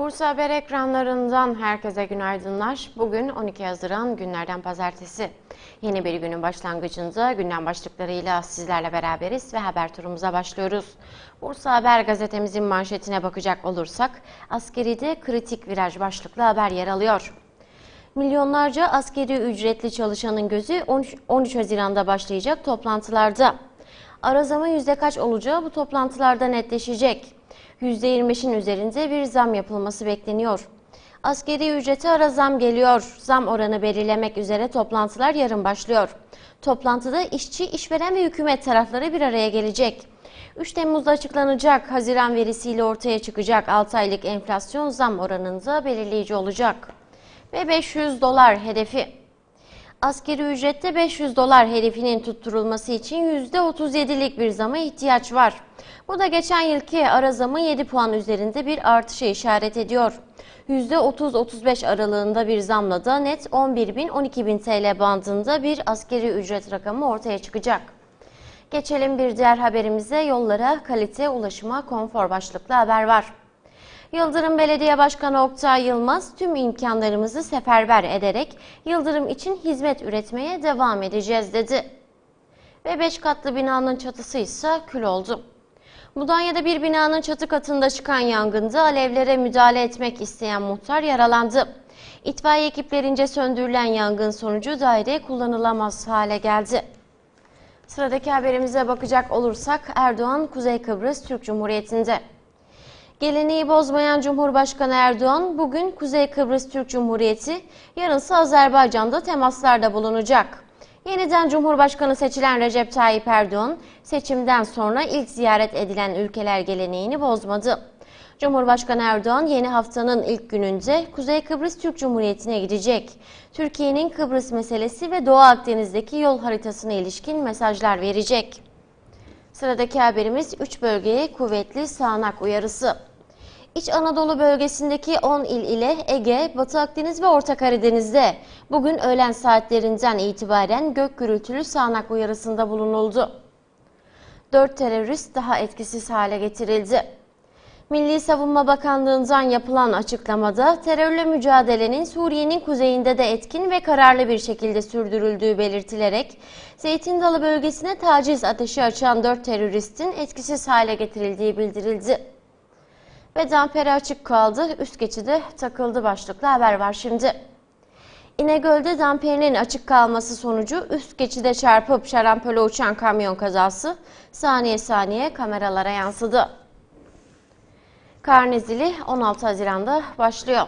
Bursa Haber ekranlarından herkese günaydınlar. Bugün 12 Haziran günlerden pazartesi. Yeni bir günün başlangıcında gündem başlıklarıyla sizlerle beraberiz ve haber turumuza başlıyoruz. Bursa Haber gazetemizin manşetine bakacak olursak askeride kritik viraj başlıklı haber yer alıyor. Milyonlarca askeri ücretli çalışanın gözü 13 13 Haziran'da başlayacak toplantılarda. Ara zamın yüzde kaç olacağı bu toplantılarda netleşecek. %25'in üzerinde bir zam yapılması bekleniyor. Askeri ücrete ara zam geliyor. Zam oranı belirlemek üzere toplantılar yarın başlıyor. Toplantıda işçi, işveren ve hükümet tarafları bir araya gelecek. 3 Temmuz'da açıklanacak Haziran verisiyle ortaya çıkacak 6 aylık enflasyon zam oranında belirleyici olacak. Ve 500 dolar hedefi. Askeri ücrette 500 dolar hedefinin tutturulması için %37'lik bir zama ihtiyaç var. Bu da geçen yılki ara zamın 7 puan üzerinde bir artışa işaret ediyor. %30-35 aralığında bir zamla da net 11.000-12.000 TL bandında bir askeri ücret rakamı ortaya çıkacak. Geçelim bir diğer haberimize yollara kalite, ulaşıma, konfor başlıklı haber var. Yıldırım Belediye Başkanı Oktay Yılmaz tüm imkanlarımızı seferber ederek Yıldırım için hizmet üretmeye devam edeceğiz dedi. Ve 5 katlı binanın çatısı ise kül oldu. Mudanya'da bir binanın çatı katında çıkan yangında alevlere müdahale etmek isteyen muhtar yaralandı. İtfaiye ekiplerince söndürülen yangın sonucu daire kullanılamaz hale geldi. Sıradaki haberimize bakacak olursak Erdoğan Kuzey Kıbrıs Türk Cumhuriyeti'nde. Geleneği bozmayan Cumhurbaşkanı Erdoğan bugün Kuzey Kıbrıs Türk Cumhuriyeti, yarınsı Azerbaycan'da temaslarda bulunacak. Yeniden Cumhurbaşkanı seçilen Recep Tayyip Erdoğan, seçimden sonra ilk ziyaret edilen ülkeler geleneğini bozmadı. Cumhurbaşkanı Erdoğan yeni haftanın ilk gününde Kuzey Kıbrıs Türk Cumhuriyeti'ne gidecek. Türkiye'nin Kıbrıs meselesi ve Doğu Akdeniz'deki yol haritasına ilişkin mesajlar verecek. Sıradaki haberimiz 3 bölgeye kuvvetli sağanak uyarısı. İç Anadolu bölgesindeki 10 il ile Ege, Batı Akdeniz ve Orta Karadeniz'de bugün öğlen saatlerinden itibaren gök gürültülü sağanak uyarısında bulunuldu. 4 terörist daha etkisiz hale getirildi. Milli Savunma Bakanlığı'ndan yapılan açıklamada terörle mücadelenin Suriye'nin kuzeyinde de etkin ve kararlı bir şekilde sürdürüldüğü belirtilerek Zeytin Dalı bölgesine taciz ateşi açan 4 teröristin etkisiz hale getirildiği bildirildi. Ve damperi açık kaldı, üst geçide takıldı başlıklı haber var şimdi. İnegöl'de damperinin açık kalması sonucu üst geçide çarpıp şarampole uçan kamyon kazası saniye saniye kameralara yansıdı. Karnezili 16 Haziran'da başlıyor.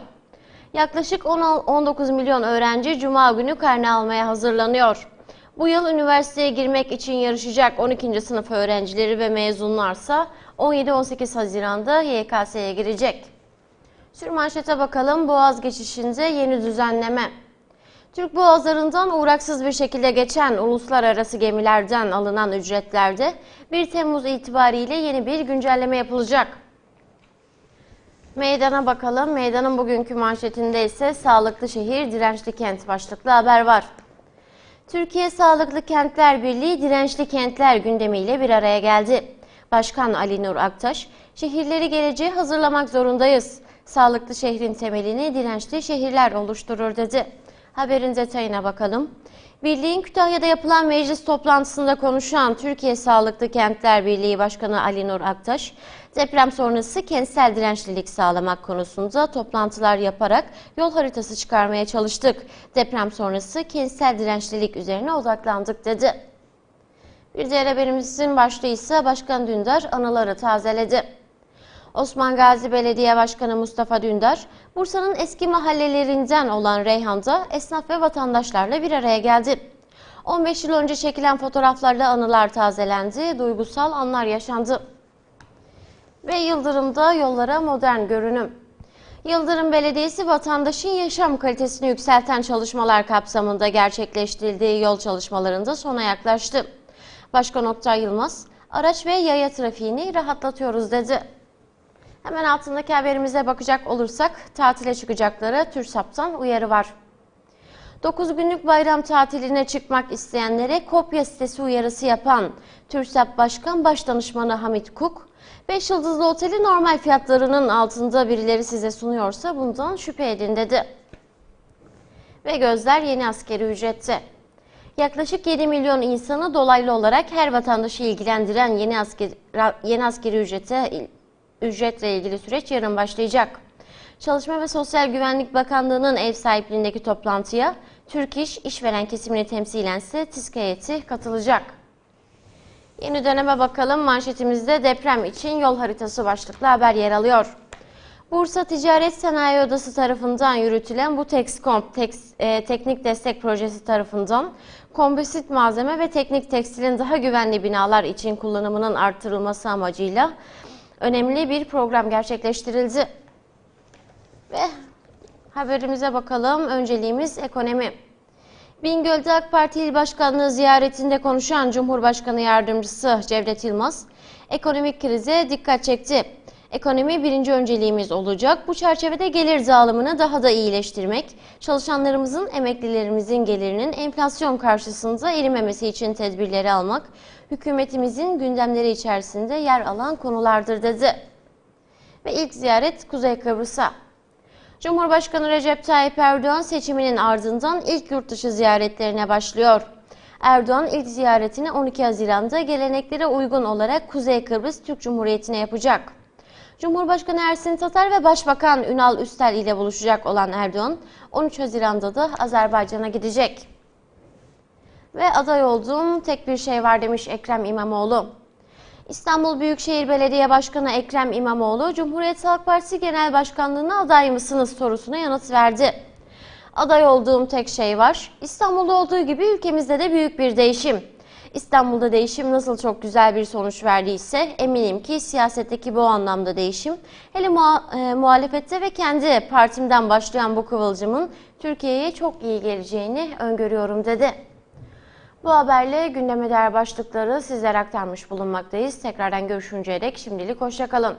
Yaklaşık 19 milyon öğrenci Cuma günü karne almaya hazırlanıyor. Bu yıl üniversiteye girmek için yarışacak 12. sınıf öğrencileri ve mezunlarsa 17-18 Haziran'da YKS'ye girecek. Sürmanşete bakalım Boğaz geçişinde yeni düzenleme. Türk boğazlarından uğraksız bir şekilde geçen uluslararası gemilerden alınan ücretlerde 1 Temmuz itibariyle yeni bir güncelleme yapılacak. Meydana bakalım. Meydanın bugünkü manşetinde ise sağlıklı şehir, dirençli kent başlıklı haber var. Türkiye Sağlıklı Kentler Birliği dirençli kentler gündemiyle bir araya geldi. Başkan Ali Nur Aktaş, şehirleri geleceğe hazırlamak zorundayız. Sağlıklı şehrin temelini dirençli şehirler oluşturur dedi. Haberin detayına bakalım. Birliğin Kütahya'da yapılan meclis toplantısında konuşan Türkiye Sağlıklı Kentler Birliği Başkanı Ali Nur Aktaş, deprem sonrası kentsel dirençlilik sağlamak konusunda toplantılar yaparak yol haritası çıkarmaya çalıştık. Deprem sonrası kentsel dirençlilik üzerine odaklandık dedi. Bir diğer haberimizin başlığı ise Başkan Dündar anıları tazeledi. Osman Gazi Belediye Başkanı Mustafa Dündar, Bursa'nın eski mahallelerinden olan Reyhan'da esnaf ve vatandaşlarla bir araya geldi. 15 yıl önce çekilen fotoğraflarla anılar tazelendi, duygusal anlar yaşandı. Ve Yıldırım'da yollara modern görünüm. Yıldırım Belediyesi vatandaşın yaşam kalitesini yükselten çalışmalar kapsamında gerçekleştirdiği yol çalışmalarında sona yaklaştı. Başkan Oktay Yılmaz, araç ve yaya trafiğini rahatlatıyoruz dedi. Hemen altındaki haberimize bakacak olursak tatile çıkacaklara TÜRSAP'tan uyarı var. 9 günlük bayram tatiline çıkmak isteyenlere kopya sitesi uyarısı yapan TÜRSAP Başkan Başdanışmanı Hamit Kuk, 5 yıldızlı oteli normal fiyatlarının altında birileri size sunuyorsa bundan şüphe edin dedi. Ve gözler yeni askeri ücrette. Yaklaşık 7 milyon insanı dolaylı olarak her vatandaşı ilgilendiren yeni askeri, yeni askeri ücrete ücretle ilgili süreç yarın başlayacak. Çalışma ve Sosyal Güvenlik Bakanlığı'nın ev sahipliğindeki toplantıya Türk İş, işveren kesimini temsilen ise TİSK heyeti katılacak. Yeni döneme bakalım manşetimizde deprem için yol haritası başlıklı haber yer alıyor. Bursa Ticaret Sanayi Odası tarafından yürütülen bu Texcomp Tex, e, Teknik Destek Projesi tarafından komposit malzeme ve teknik tekstilin daha güvenli binalar için kullanımının artırılması amacıyla önemli bir program gerçekleştirildi. Ve haberimize bakalım. Önceliğimiz ekonomi. Bingöl'de AK Parti İl Başkanlığı ziyaretinde konuşan Cumhurbaşkanı Yardımcısı Cevdet Yılmaz, ekonomik krize dikkat çekti. Ekonomi birinci önceliğimiz olacak. Bu çerçevede gelir dağılımını daha da iyileştirmek, çalışanlarımızın, emeklilerimizin gelirinin enflasyon karşısında erimemesi için tedbirleri almak, hükümetimizin gündemleri içerisinde yer alan konulardır dedi. Ve ilk ziyaret Kuzey Kıbrıs'a. Cumhurbaşkanı Recep Tayyip Erdoğan seçiminin ardından ilk yurtdışı ziyaretlerine başlıyor. Erdoğan ilk ziyaretini 12 Haziran'da geleneklere uygun olarak Kuzey Kıbrıs Türk Cumhuriyeti'ne yapacak. Cumhurbaşkanı Ersin Tatar ve Başbakan Ünal Üstel ile buluşacak olan Erdoğan 13 Haziran'da da Azerbaycan'a gidecek. Ve aday olduğum tek bir şey var demiş Ekrem İmamoğlu. İstanbul Büyükşehir Belediye Başkanı Ekrem İmamoğlu, Cumhuriyet Halk Partisi Genel Başkanlığı'na aday mısınız sorusuna yanıt verdi. Aday olduğum tek şey var. İstanbul'da olduğu gibi ülkemizde de büyük bir değişim. İstanbul'da değişim nasıl çok güzel bir sonuç verdiyse eminim ki siyasetteki bu anlamda değişim hele muha e, muhalefette ve kendi partimden başlayan bu kıvılcımın Türkiye'ye çok iyi geleceğini öngörüyorum dedi. Bu haberle gündeme değer başlıkları sizlere aktarmış bulunmaktayız. Tekrardan görüşünceye dek şimdilik hoşçakalın.